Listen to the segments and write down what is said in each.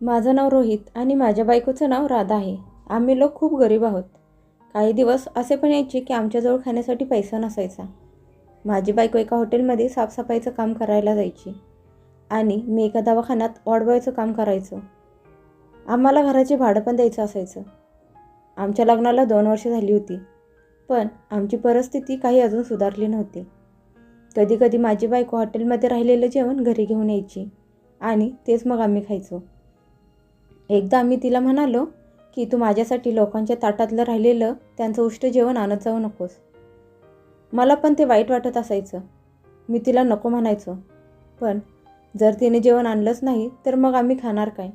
माझं नाव रोहित आणि माझ्या बायकोचं नाव राधा आहे. आम्ही लोक खूप गरीब आहोत. काही दिवस असे पण यायचे की आमच्याजवळ खाण्यासाठी पैसा नसायचा. माझी बायको एका हॉटेलमध्ये साफसफाईचं काम करायला जायची आणि मी एका दवाखान्यात वॉर्डबॉयचं काम करायचो. आम्हाला घराचे भाडं पण द्यायचं असायचं. आमच्या लग्नाला दोन वर्ष झाली होती पण आमची परिस्थिती काही अजून सुधारली नव्हती. कधी कधी माझी बायको हॉटेलमध्ये राहिलेलं जेवण घरी घेऊन यायची आणि तेच मग आम्ही खायचो. एकदा आम्ही तिला म्हणालो की तू माझ्यासाठी लोकांच्या ताटातलं राहिलेलं त्यांचं उष्ट जेवण आणत जाऊ नकोस. मला पण ते वाईट वाटत असायचं. मी तिला नको म्हणायचो. पण जर तिने जेवण आणलंच नाही तर मग आम्ही खाणार काय?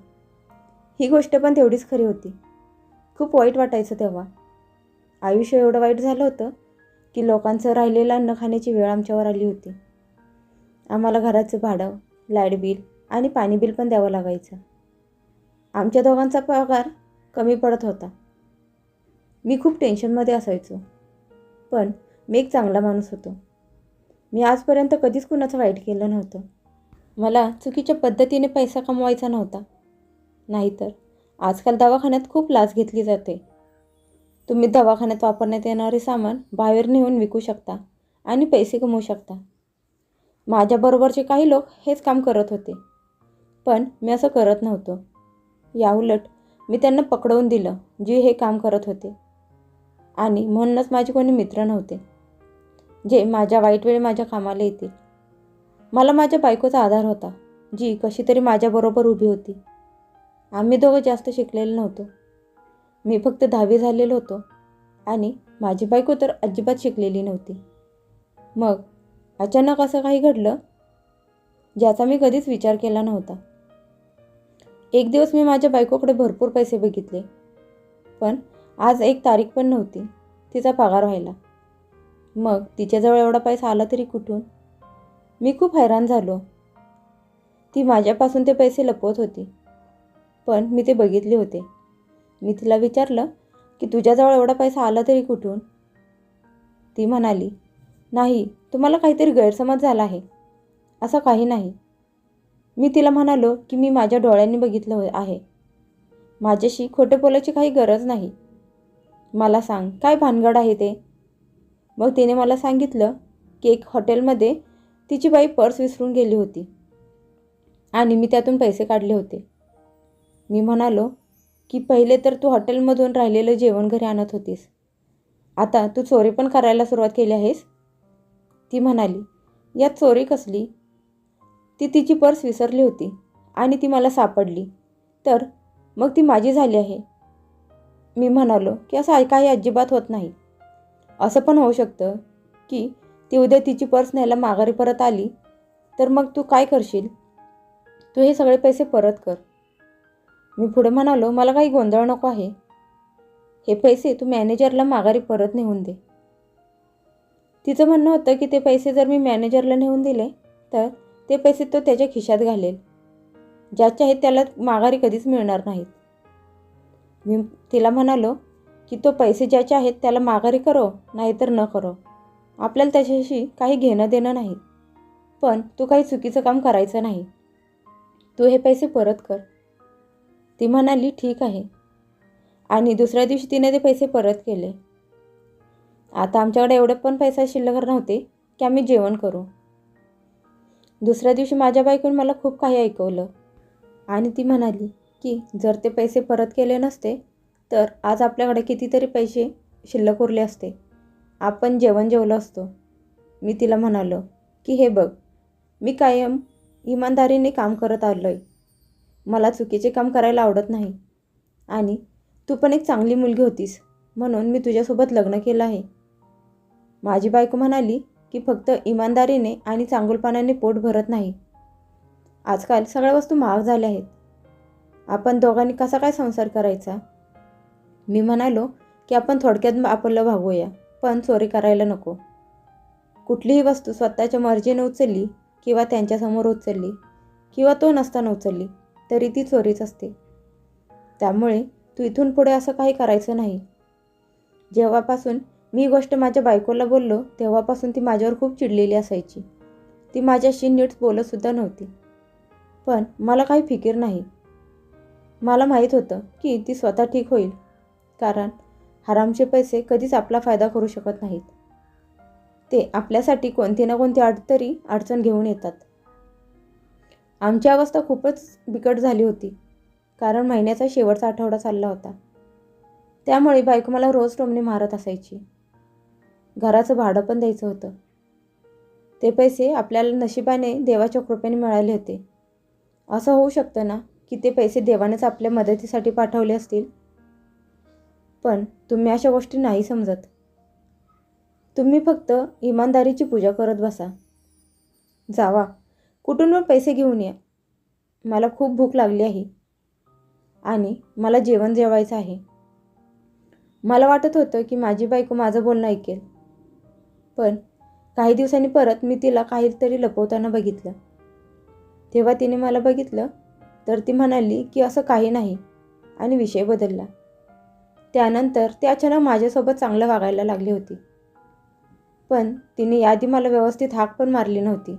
ही गोष्ट पण तेवढीच खरी होती. खूप वाईट वाटायचं तेव्हा. आयुष्य एवढं वाईट झालं होतं की लोकांचं राहिलेलं अन्न खाण्याची वेळ आमच्यावर आली होती. आम्हाला घराचं भाडं लाइट बिल आणि पाणी बिल पण द्यावं लागायचं. आमच्या दोघांचा पगार कमी पडत होता. मी खूप टेन्शनमध्ये असायचो. पण मी एक चांगला माणूस होतो. मी आजपर्यंत कधीच कुणाचं वाईट केलं नव्हतं. मला चुकीच्या पद्धतीने पैसा कमवायचा नव्हता. नाहीतर आजकाल दवाखान्यात खूप लाच घेतली जाते. तुम्ही दवाखान्यात वापरण्यात येणारे सामान बाहेर नेऊन विकू शकता आणि पैसे कमवू शकता. माझ्याबरोबरचे काही लोक हेच काम करत होते. पण मी असं करत नव्हतो. याउलट मी त्यांना पकडवून दिलं जे हे काम करत होते. आणि म्हणूनच माझे कोणी मित्र नव्हते जे माझ्या वाईट वेळी माझ्या कामाला येतील. मला माझ्या बायकोचा आधार होता जी कशी तरी माझ्याबरोबर उभी होती. आम्ही दोघं जास्त शिकलेलो नव्हतो. मी फक्त दहावी झालेलो होतो आणि माझी बायको तर अजिबात शिकलेली नव्हती. मग अचानक असं काही घडलं ज्याचा मी कधीच विचार केला नव्हता. एक दिवस मी माझ्या बायकोकडे भरपूर पैसे बघितले. पण आज एक तारीख पण नव्हती. तिचा पगार व्हायला. मग तिच्याजवळ एवढा पैसा आला तरी कुठून? मी खूप हैराण झालो. ती माझ्यापासून ते पैसे लपवत होती. पण मी ते बघितले होते. मी तिला विचारलं की तुझ्याजवळ एवढा पैसा आला तरी कुठून? ती म्हणाली नाही तुम्हाला काहीतरी गैरसमज झाला आहे. असं काही नाही. मी तिला म्हणालो की मी माझ्या डोळ्यांनी बघितलं हो आहे. माझ्याशी खोटं बोलायची काही गरज नाही. मला सांग काय भानगड आहे ते? मग तिने मला सांगितलं की एक हॉटेलमध्ये तिची बाई पर्स विसरून गेली होती आणि मी त्यातून पैसे काढले होते. मी म्हणालो की पहिले तर तू हॉटेलमधून राहिलेलं जेवण घरी आणत होतीस. आता तू चोरी पण करायला सुरुवात केली आहेस? ती म्हणाली यात चोरी कसली? ती तिची पर्स विसरली होती आणि ती मला सापडली. तर मग ती माझी झाली आहे. मी म्हणालो की असं काही अजिबात होत नाही. असं पण होऊ शकतं की ती उद्या तिची पर्स न्यायला माघारी परत आली. तर मग तू काय करशील? तू हे सगळे पैसे परत कर. मी पुढे म्हणालो मला काही गोंधळ नको आहे. हे पैसे तू मॅनेजरला माघारी परत नेऊन दे. तिचं म्हणणं होतं की ते पैसे जर मी मॅनेजरला नेऊन दिले तर ते पैसे तो त्याच्या खिशात घालेल ज्याचे आहेत त्याला माघारी कधीच मिळणार नाहीत. मी तिला म्हणालो की तो पैसे ज्याचे आहेत त्याला माघारी करो नाहीतर न करो. आपल्याला त्याच्याशी काही घेणं देणं नाही. पण तू काही चुकीचं काम करायचं नाही. तू हे पैसे परत कर. ती म्हणाली ठीक आहे. आणि दुसऱ्या दिवशी तिने ते पैसे परत केले. आता आमच्याकडे एवढे पण पैसा शिल्लक नव्हते की आम्ही जेवण करू. दुसऱ्या दिवशी माझ्या बायकोने मला खूप काही ऐकवलं. आणि ती म्हणाली की जर ते पैसे परत केले नसते तर आज आपल्याकडे कितीतरी पैसे शिल्लक उरले असते. आपण जेवण जेवलो असतो. मी तिला म्हणालो की हे बघ मी कायम इमानदारीने काम करत आलो आहे मला चुकीचे काम करायला आवडत नाही. आणि तू पण एक चांगली मुलगी होतीस म्हणून मी तुझ्यासोबत लग्न केलं आहे. माझी बायको म्हणाली की फक्त इमानदारीने आणि चांगुलपणाने पोट भरत नाही. आजकाल सगळ्या वस्तू महाग झाल्या आहेत. आपण दोघांनी कसा काय संसार करायचा? मी म्हणालो की आपण थोडक्यात आपलं भागूया पण चोरी करायला नको. कुठलीही वस्तू स्वतःच्या मर्जीने उचलली किंवा त्यांच्यासमोर उचलली किंवा तो नसताना उचलली तरी ती चोरीच असते. त्यामुळे तू इथून पुढे असं काही करायचं नाही. जेव्हापासून मी गोष्ट माझ्या बायकोला बोललो तेव्हापासून ती माझ्यावर खूप चिडलेली असायची. ती माझ्याशी नीट बोलतसुद्धा नव्हती. पण मला काही फिकीर नाही. मला माहीत होतं की ती स्वतः ठीक होईल कारण हरामचे पैसे कधीच आपला फायदा करू शकत नाहीत. ते आपल्यासाठी कोणती ना कोणती अड तरी अडचण घेऊन येतात. आमची अवस्था खूपच बिकट झाली होती कारण महिन्याचा शेवटचा आठवडा चालला होता. त्यामुळे बायको मला रोज टोमणे मारत असायची. घराचं भाडं पण द्यायचं होतं. ते पैसे आपल्याला नशिबाने देवाच्या कृपेने मिळाले होते. असं होऊ शकतं ना की ते पैसे देवानेच आपल्या मदतीसाठी पाठवले असतील? पण तुम्ही अशा गोष्टी नाही समजत. तुम्ही फक्त इमानदारीची पूजा करत बसा. जावा कुठून पण पैसे घेऊन या. मला खूप भूक लागली आहे. आणि मला जेवण जेवायचं आहे. मला वाटत होतं की माझी बायको माझं बोलणं ऐकेल. पण काही दिवसांनी परत मी तिला काहीतरी लपवताना बघितलं. तेव्हा तिने मला बघितलं तर ती म्हणाली की असं काही नाही आणि विषय बदलला. त्यानंतर ते अचानक माझ्यासोबत चांगलं वागायला लागली होती. पण तिने यादी मला व्यवस्थित हाक पण मारली नव्हती.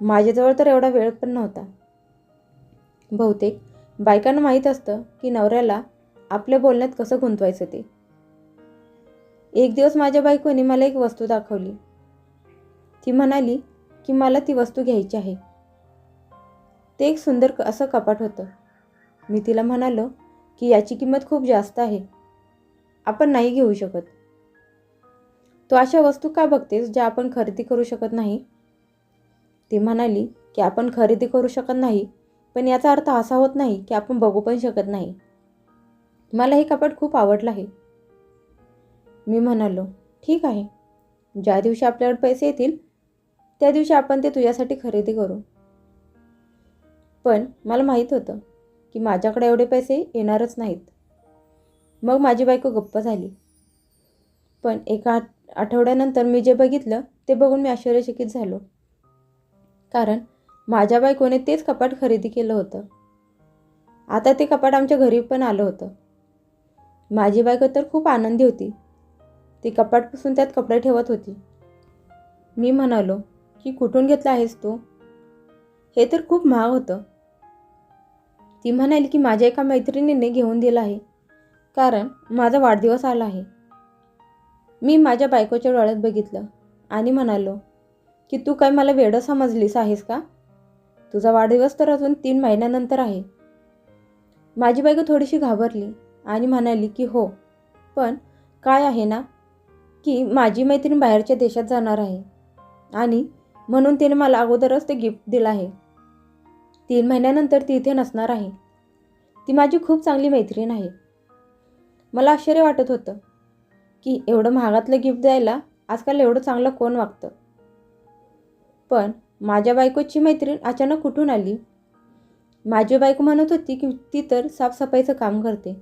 माझ्याजवळ तर एवढा वेळ पण नव्हता. बहुतेक बायकांना माहीत असतं की नवऱ्याला आपल्या बोलण्यात कसं गुंतवायचं ते. एक दिवस माझ्या बायकोने मला एक वस्तू दाखवली. ती म्हणाली की मला ती वस्तू घ्यायची आहे. ते एक सुंदर क- असं कपाट होतं. मी तिला म्हणालो की याची किंमत खूप जास्त आहे. आपण नाही घेऊ शकत. तू अशा वस्तू का बघतेस ज्या आपण खरेदी करू शकत नाही? ती म्हणाली की आपण खरेदी करू शकत नाही पण याचा अर्थ असा होत नाही की आपण बघू पण शकत नाही. मला हे कपाट खूप आवडलं आहे. मी म्हणालो ठीक आहे. ज्या दिवशी आपल्याकडे पैसे येतील त्या दिवशी आपण ते तुझ्यासाठी खरेदी करू. पण मला माहीत होतं की माझ्याकडे एवढे पैसे येणारच नाहीत. मग माझी बायको गप्प झाली. पण एका आठवड्यानंतर मी जे बघितलं ते बघून मी आश्चर्यचकित झालो. कारण माझ्या बायकोने तेच कपाट खरेदी केलं होतं. आता ते कपाट आमच्या घरी पण आलं होतं. माझी बायको तर खूप आनंदी होती. ती कपाट पुसून त्यात कपडे ठेवत होती. मी म्हणालो की कुठून घेतला आहेस तू? हे तर खूप महाग होतं. ती म्हणाली की माझ्या एका मैत्रिणीने घेऊन दिलं आहे कारण माझा वाढदिवस आला आहे. मी माझ्या बायकोच्या डोळ्यात बघितलं आणि म्हणालो की तू काय मला वेडं समजलीस आहेस का? तुझा वाढदिवस तर अजून तीन महिन्यानंतर आहे. माझी बायको थोडीशी घाबरली आणि म्हणाली की हो पण काय आहे ना की माझी मैत्रीण बाहेरच्या देशात जाणार आहे. आणि म्हणून तिने मला अगोदरच ते गिफ्ट दिलं आहे. तीन महिन्यानंतर ती इथे नसणार आहे. ती माझी खूप चांगली मैत्रीण आहे. मला आश्चर्य वाटत होतं की एवढं महागातलं गिफ्ट द्यायला आजकाल एवढं चांगलं कोण वागतं? पण माझ्या बायकोची मैत्रीण अचानक कुठून आली? माझी बायको म्हणत होती की ती तर साफसफाईचं काम करते.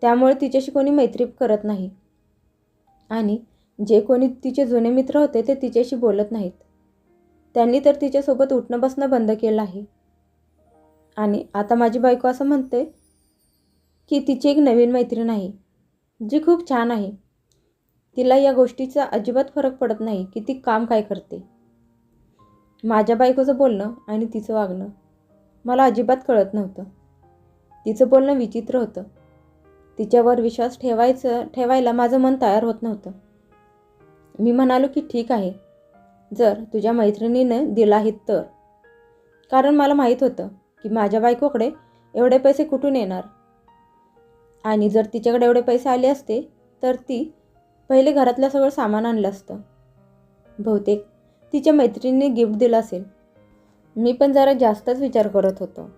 त्यामुळे तिच्याशी कोणी मैत्री करत नाही. आणि जे कोणी तिचे जुने मित्र होते ते तिच्याशी बोलत नाहीत. त्यांनी तर तिच्यासोबत उठणं बसणं बंद केलं आहे. आणि आता माझी बायको असं म्हणते की तिची एक नवीन मैत्रीण आहे जी खूप छान आहे. तिला या गोष्टीचा अजिबात फरक पडत नाही की ती काम काय करते. माझ्या बायकोचं बोलणं आणि तिचं वागणं मला अजिबात कळत नव्हतं. तिचं बोलणं विचित्र होतं. तिच्यावर विश्वास ठेवायचं ठेवायला माझं मन तयार होत नव्हतं. मी म्हणालो की ठीक आहे जर तुझ्या मैत्रिणीनं दिला आहेत तर. कारण मला माहीत होतं की माझ्या बायकोकडे एवढे पैसे कुठून येणार? आणि जर तिच्याकडे एवढे पैसे आले असते तर ती पहिले घरातलं सगळं सामान आणलं असतं. बहुतेक तिच्या मैत्रिणीने गिफ्ट दिलं असेल. मी पण जरा जास्तच विचार करत होतो.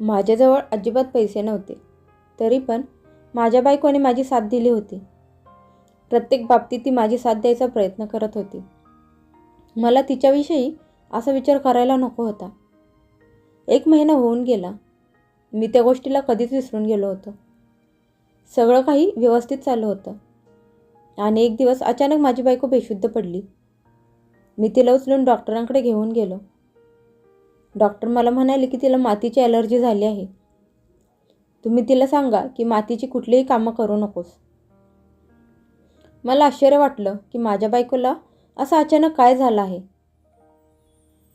माझ्याजवळ अजिबात पैसे नव्हते तरी पण माझ्या बायकोने माझी साथ दिली होती. प्रत्येक बाबतीत ती माझी साथ द्यायचा प्रयत्न करत होती. मला तिच्याविषयी असा विचार करायला नको होता. एक महिना होऊन गेला. मी त्या गोष्टीला कधीच विसरून गेलो होतो. सगळं काही व्यवस्थित चालू होतं. आणि एक दिवस अचानक माझी बायको बेशुद्ध पडली. मी तिला उचलून डॉक्टरांकडे घेऊन गेलो. डॉक्टर मला म्हणाले की तिला मातीची ॲलर्जी झाली आहे. तुम्ही तिला सांगा की मातीची कुठलीही कामं करू नकोस. मला आश्चर्य वाटलं की माझ्या बायकोला असं अचानक काय झालं आहे?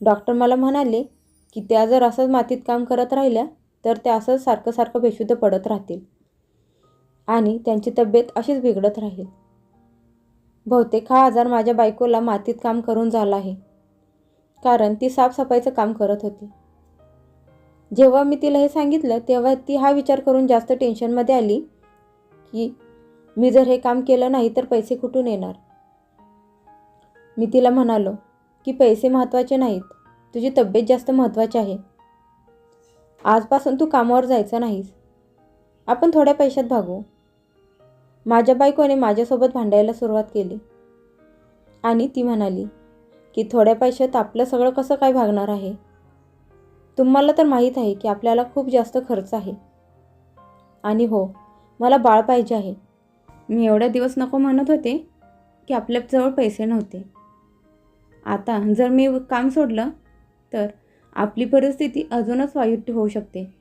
डॉक्टर मला म्हणाले की त्या जर असंच मातीत काम करत राहिल्या तर त्या असंच सारखं सारखं बेशुद्ध पडत राहतील आणि त्यांची तब्येत अशीच बिघडत राहील. बहुतेक हा आजार माझ्या बायकोला मातीत काम करून झाला आहे. कारण ती साफसफाईचं काम करत होती. जेव्हा मी तिला हे सांगितलं तेव्हा ती हा विचार करून जास्त टेन्शनमध्ये आली की मी जर हे काम केलं नाही तर पैसे कुठून येणार? मी तिला म्हणालो की पैसे महत्त्वाचे नाहीत. तुझी तब्येत जास्त महत्त्वाची आहे. आजपासून तू कामावर जायचं नाहीस. आपण थोड्या पैशात भागू. माझ्या बायकोने माझ्यासोबत भांडायला सुरुवात केली. आणि ती म्हणाली की थोड्या पैशात आपलं सगळं कसं काय भागणार आहे? तुम्हाला तर माहीत आहे की आपल्याला खूप जास्त खर्च आहे. आणि हो मला बाळ पाहिजे आहे. मी एवढ्या दिवस नको म्हणत होते की आपल्याजवळ पैसे नव्हते. आता जर मी काम सोडलं तर आपली परिस्थिती अजूनच वाईट होऊ शकते.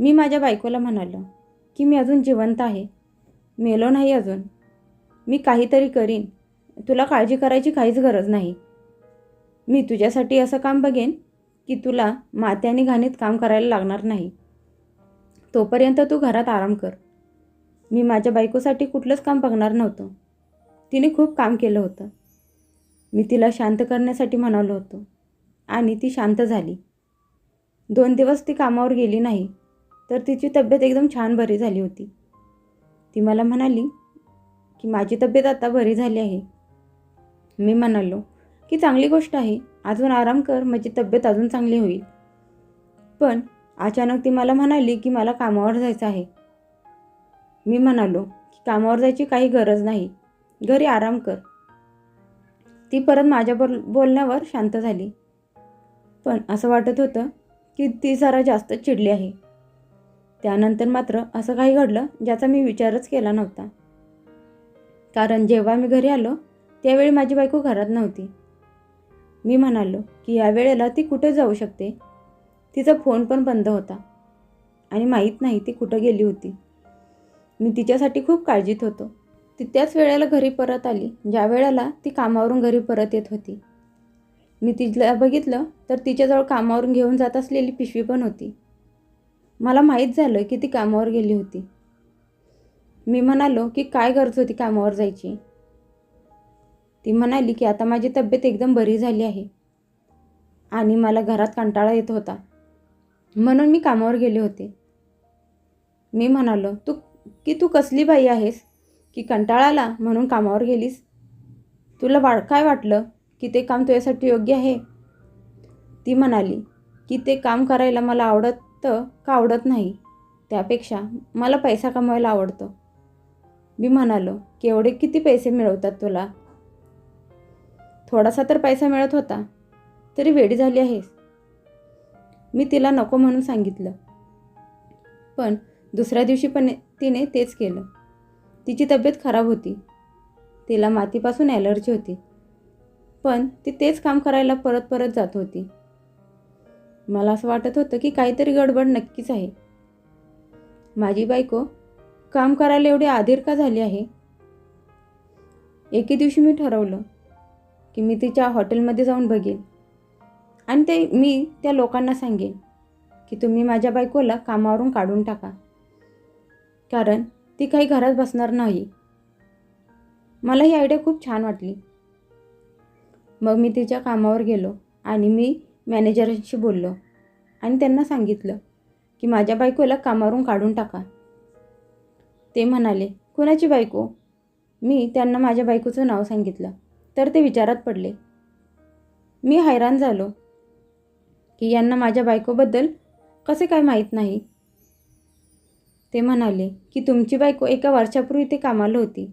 मी माझ्या बायकोला म्हणालो की मी अजून जिवंत आहे. मेलो नाही अजून. मी काहीतरी करीन. तुला काळजी करायची काहीच गरज नाही. मी तुझ्यासाठी असं काम बघेन की तुला मात्याने घाणीत काम करायला लागणार नाही. तोपर्यंत तू घरात आराम कर. मी माझ्या बायकोसाठी कुठलंच काम बघणार नव्हतं. तिने खूप काम केलं होतं. मी तिला शांत करण्यासाठी म्हणालो होतो. आणि ती शांत झाली. दोन दिवस ती कामावर गेली नाही तर तिची तब्येत एकदम छान बरी झाली होती. ती मला म्हणाली की माझी तब्येत आता बरी झाली आहे. मी म्हणालो की चांगली गोष्ट आहे. अजून आराम कर माझी तब्येत अजून चांगली होईल. पण अचानक ती मला म्हणाली की मला कामावर जायचं आहे. मी म्हणालो की कामावर जायची काही गरज नाही. घरी आराम कर. ती परत माझ्या बोल बोलण्यावर शांत झाली. पण असं वाटत होतं की ती जरा जास्त चिडली आहे. त्यानंतर मात्र असं काही घडलं ज्याचा मी विचारच केला नव्हता. कारण जेव्हा मी घरी आलो त्यावेळी माझी बायको घरात नव्हती. मी म्हणालो की या वेळेला ती कुठे जाऊ शकते? तिचा फोन पण बंद होता. आणि माहीत नाही ती कुठं गेली होती. मी तिच्यासाठी खूप काळजीत होतो. ती त्याच वेळेला घरी परत आली ज्या वेळेला ती कामावरून घरी परत येत होती. मी तिला बघितलं तर तिच्याजवळ कामावरून घेऊन जात असलेली पिशवी पण होती. मला माहीत झालं की ती कामावर गेली होती. मी म्हणालो की काय गरज होती कामावर जायची? ती म्हणाली की आता माझी तब्येत एकदम बरी झाली आहे. आणि मला घरात कंटाळा येत होता. म्हणून मी कामावर गेले होते. मी म्हणालो तू की तू कसली बाई आहेस की कंटाळाला म्हणून कामावर गेलीस? तुला वा काय वाटलं की ते काम तुझ्यासाठी योग्य आहे? ती म्हणाली की ते काम करायला मला आवडतं का आवडत नाही? त्यापेक्षा मला पैसा कमवायला आवडतं. मी म्हणालो की एवढे किती पैसे मिळवतात तुला? थोडासा तर पैसा मिळत होता. तरी वेडी झाली आहेस. मी तिला नको म्हणून सांगितलं. पण दुसऱ्या दिवशी पण तिने तेच केलं. तिची तब्येत खराब होती. तिला मातीपासून ॲलर्जी होती. पण ती तेच काम करायला परत परत जात होती. मला असं वाटत होतं की काहीतरी गडबड नक्कीच आहे. माझी बायको काम करायला एवढी आधीर का झाली आहे? एके दिवशी मी ठरवलं. की मी तिच्या हॉटेलमध्ये जाऊन बघेन. आणि ते मी त्या लोकांना सांगेन की तुम्ही माझ्या बायकोला कामावरून काढून टाका. कारण ती काही घरात बसणार नाही. मला ही आयडिया खूप छान वाटली. मग मी तिच्या कामावर गेलो आणि मी मॅनेजरांशी बोललो आणि त्यांना सांगितलं की माझ्या बायकोला कामावरून काढून टाका. ते म्हणाले कुणाची बायको? मी त्यांना माझ्या बायकोचं नाव सांगितलं. तर ते विचारात पडले. मी हैराण झालो की यांना माझ्या बायकोबद्दल कसे काय माहीत नाही. ते म्हणाले की तुमची बायको एका वर्षापूर्वी इथे कामाला होती.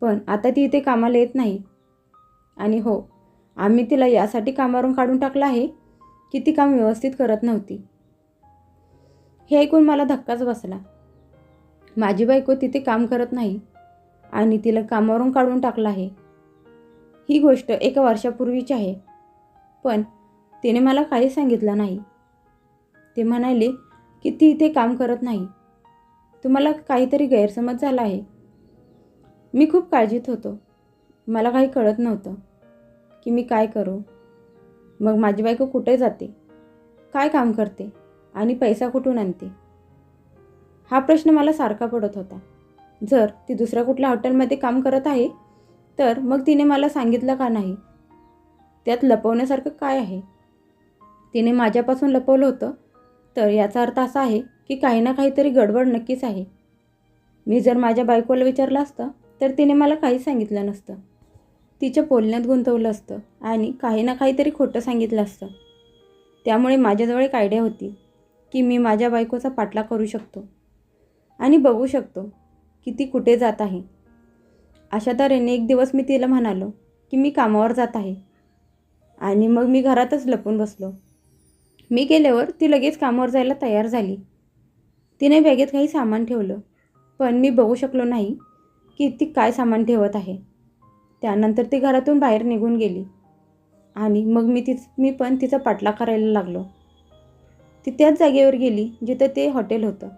पण आता ती इथे कामाला येत नाही. आणि हो आम्ही तिला यासाठी कामावरून काढून टाकलं आहे की ती काम व्यवस्थित करत नव्हती. हे ऐकून मला धक्काच बसला. माझी बायको तिथे काम करत नाही आणि तिला कामावरून काढून टाकलं आहे. ही गोष्ट एका वर्षापूर्वीची आहे. पण तिने मला काही सांगितलं नाही. ते म्हणाले की ती इथे काम करत नाही. तुम्हाला काहीतरी गैरसमज झाला आहे. मी खूप काळजीत होतो. मला काही कळत नव्हतं की मी काय करू. मग माझी बायको कुठे जाते? काय काम करते? आणि पैसा कुठून आणते? हा प्रश्न मला सारखा पडत होता. जर ती दुसऱ्या कुठल्या हॉटेलमध्ये काम करत आहे तर मग तिने मला सांगितलं का नाही? त्यात लपवण्यासारखं काय आहे? तिने माझ्यापासून लपवलं होतं तर याचा अर्थ असा आहे की काही ना काहीतरी गडबड नक्कीच आहे. मी जर माझ्या बायकोला विचारलं असतं तर तिने मला काही सांगितलं नसतं. तिच्या बोलण्यात गुंतवलं असतं आणि काही ना काहीतरी खोटं सांगितलं असतं. त्यामुळे माझ्याजवळ एक आयडिया होती की मी माझ्या बायकोचा पाठलाग करू शकतो. आणि बघू शकतो की ती कुठे जात आहे. अशा तऱ्हेने एक दिवस मी तिला म्हणालो की मी कामावर जात आहे. आणि मग मी घरातच लपून बसलो. मी गेल्यावर ती लगेच कामावर जायला तयार झाली. तिने बॅगेत काही सामान ठेवलं पण मी बघू शकलो नाही की ती काय सामान ठेवत आहे. त्यानंतर ती घरातून बाहेर निघून गेली. आणि मग मी तिच मी पण तिचा पाठलाग करायला लागलो. ती त्याच जागेवर गेली जिथं ते हॉटेल होतं.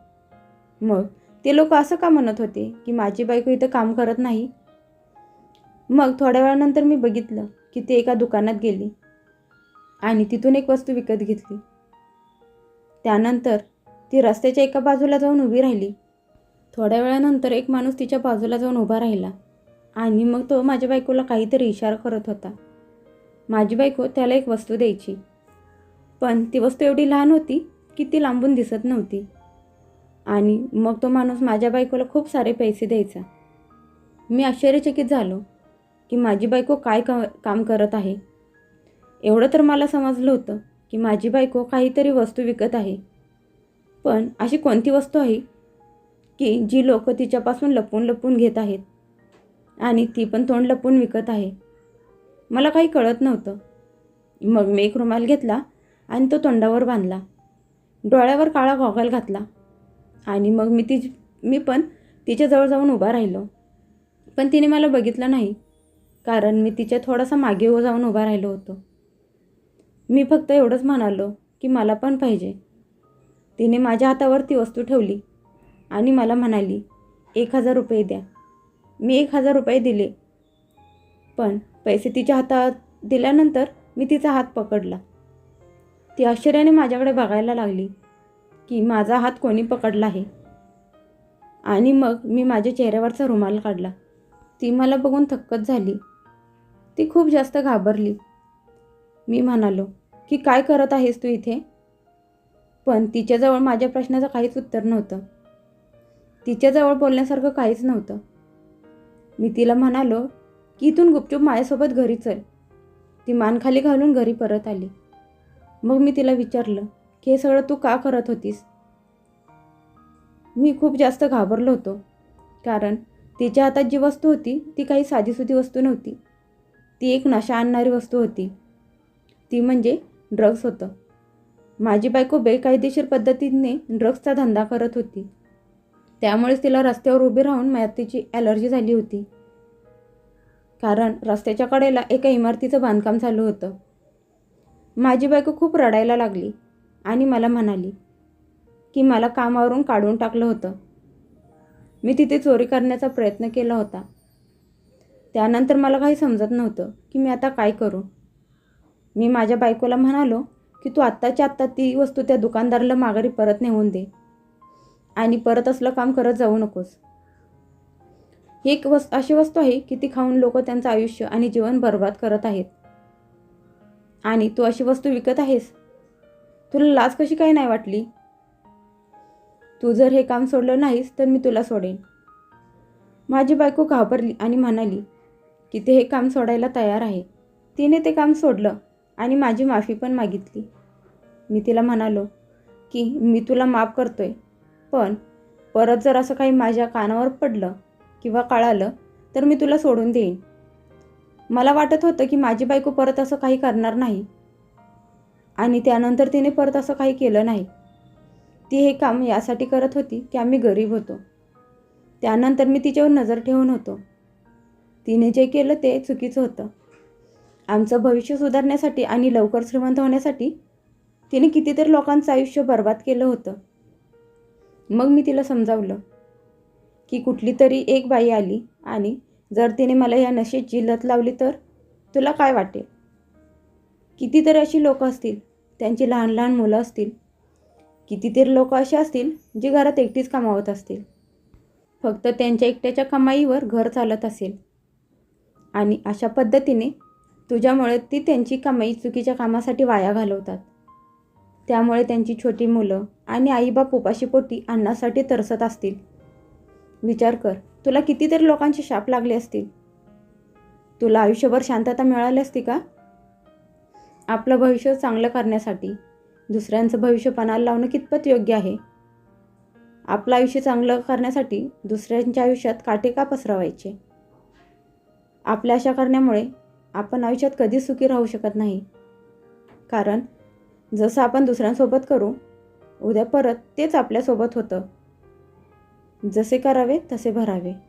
मग ते लोक असं का म्हणत होते की माझी बायको इथं काम करत नाही मग थोड्या वेळानंतर मी बघितलं की ती एका दुकानात गेली आणि तिथून एक वस्तू विकत घेतली. त्यानंतर ती रस्त्याच्या एका बाजूला जाऊन उभी राहिली. थोड्या वेळानंतर एक माणूस तिच्या बाजूला जाऊन उभा राहिला आणि मग तो माझ्या बायकोला काहीतरी इशारा करत होता. माझी बायको त्याला एक वस्तू द्यायची. पण ती वस्तू एवढी लहान होती की ती लांबून दिसत नव्हती. आणि मग तो माणूस माझ्या बायकोला खूप सारे पैसे द्यायचा. मी आश्चर्यचकित झालो. की माझी बायको काय क काम करत आहे? एवढं तर मला समजलं होतं की माझी बायको काहीतरी वस्तू विकत आहे. पण अशी कोणती वस्तू आहे की जी लोक तिच्यापासून लपून लपून घेत आहेत? आणि ती पण तोंड लपून विकत आहे. मला काही कळत नव्हतं. मग मी एक रुमाल घेतला आणि तो तोंडावर बांधला. डोळ्यावर काळा गॉगल घातला. आणि मग मी ती मी पण तिच्याजवळ जाऊन उभा राहिलो. पण तिने मला बघितलं नाही. कारण मी तिच्या थोडासा मागे हो जाऊन उभा राहिलो होतो. मी फक्त एवढंच म्हणालो की मला पण पाहिजे. तिने माझ्या हातावर ती वस्तू ठेवली आणि मला म्हणाली एक हजार रुपये द्या. मी एक हजार रुपये दिले. पण पैसे तिच्या हातात दिल्यानंतर मी तिचा हात पकडला. ती आश्चर्याने माझ्याकडे बघायला लागली की माझा हात कोणी पकडला आहे. आणि मग मी माझ्या चेहऱ्यावरचा रुमाल काढला. ती मला बघून थक्कच झाली. ती खूप जास्त घाबरली. मी म्हणालो की काय करत आहेस तू इथे? पण तिच्याजवळ माझ्या प्रश्नाचं काहीच उत्तर नव्हतं. तिच्याजवळ बोलण्यासारखं काहीच नव्हतं. मी तिला म्हणालो की इथून गुपचूप माझ्यासोबत घरी चल. ती मान खाली घालून घरी परत आली. मग मी तिला विचारलं की हे सगळं तू का करत होतीस? मी खूप जास्त घाबरलो होतो कारण तिच्या हातात जी वस्तू होती ती काही साधीसुधी वस्तू नव्हती. ती एक नशा आणणारी वस्तू होती. ती म्हणजे ड्रग्स होतं. माझी बायको बेकायदेशीर पद्धतीने ड्रग्सचा धंदा करत होती. त्यामुळेच तिला रस्त्यावर उभी राहून मातीची तिची ॲलर्जी झाली होती. कारण रस्त्याच्या कडेला एका इमारतीचं बांधकाम चालू होतं. माझी बायको खूप रडायला लागली आणि मला म्हणाली की मला कामावरून काढून टाकलं होतं. मी तिथे चोरी करण्याचा प्रयत्न केला होता. त्यानंतर मला काही समजत नव्हतं की मी आता काय करू. मी माझ्या बायकोला म्हणालो की तू आत्ताच्या आत्ता ती वस्तू त्या दुकानदाराला माघारी परत नेऊन दे. आणि परत असलं काम करत जाऊ नकोस. ही एक वस् अशी वस्तू आहे की ती खाऊन लोक त्यांचं आयुष्य आणि जीवन बर्बाद करत आहेत. आणि तू अशी वस्तू विकत आहेस? तुला लाज कशी काय नाही वाटली? तू जर हे काम सोडलं नाहीस तर मी तुला सोडेन. माझी बायको घाबरली आणि म्हणाली की ते हे काम सोडायला तयार आहे. तिने ते काम सोडलं आणि माझी माफी पण मागितली. मी तिला म्हणालो की मी तुला माफ करतो आहे पण परत जर असं काही माझ्या कानावर पडलं किंवा कळालं तर मी तुला सोडून देईन. मला वाटत होतं की माझी बायको परत असं काही करणार नाही आणि त्यानंतर तिने परत असं काही केलं नाही. ती हे काम यासाठी करत होती की आम्ही गरीब होतो. त्यानंतर मी तिच्यावर नजर ठेवून होतो. तिने जे केलं ते चुकीचं होतं. आमचं भविष्य सुधारण्यासाठी आणि लवकर श्रीमंत होण्यासाठी तिने कितीतरी लोकांचं आयुष्य बर्बाद केलं होतं. मग मी तिला समजावलं की कुठली तरी एक बाई आली आणि जर तिने मला या नशेची लत लावली तर तुला काय वाटेल? कितीतरी अशी लोकं असतील त्यांची लहान लहान मुलं असतील. कितीतरी लोक असे असतील जी घरात एकटीच कमावत असतील. फक्त त्यांच्या एकट्याच्या कमाईवर घर चालत असेल. आणि अशा पद्धतीने तुझ्यामुळे ती त्यांची कमाई चुकीच्या कामासाठी वाया घालवतात. त्यामुळे त्यांची छोटी मुलं आणि आईबाप उपाशीपोटी अन्नासाठी तरसत असतील. विचार कर तुला कितीतरी लोकांचे शाप लागले असतील. तुला आयुष्यभर शांतता मिळाली असती का? आपलं भविष्य चांगलं करण्यासाठी दुसऱ्यांचं भविष्य पणाला लावणं कितपत योग्य आहे? आपलं आयुष्य चांगलं करण्यासाठी दुसऱ्यांच्या आयुष्यात काटे का पसरवायचे? आपल्या अशा करण्यामुळे आपण आयुष्यात कधीच सुखी राहू शकत नाही. कारण जसं आपण दुसऱ्यांसोबत करू उद्या परत तेच आपल्यासोबत होतं. जसे करावे तसे भरावे.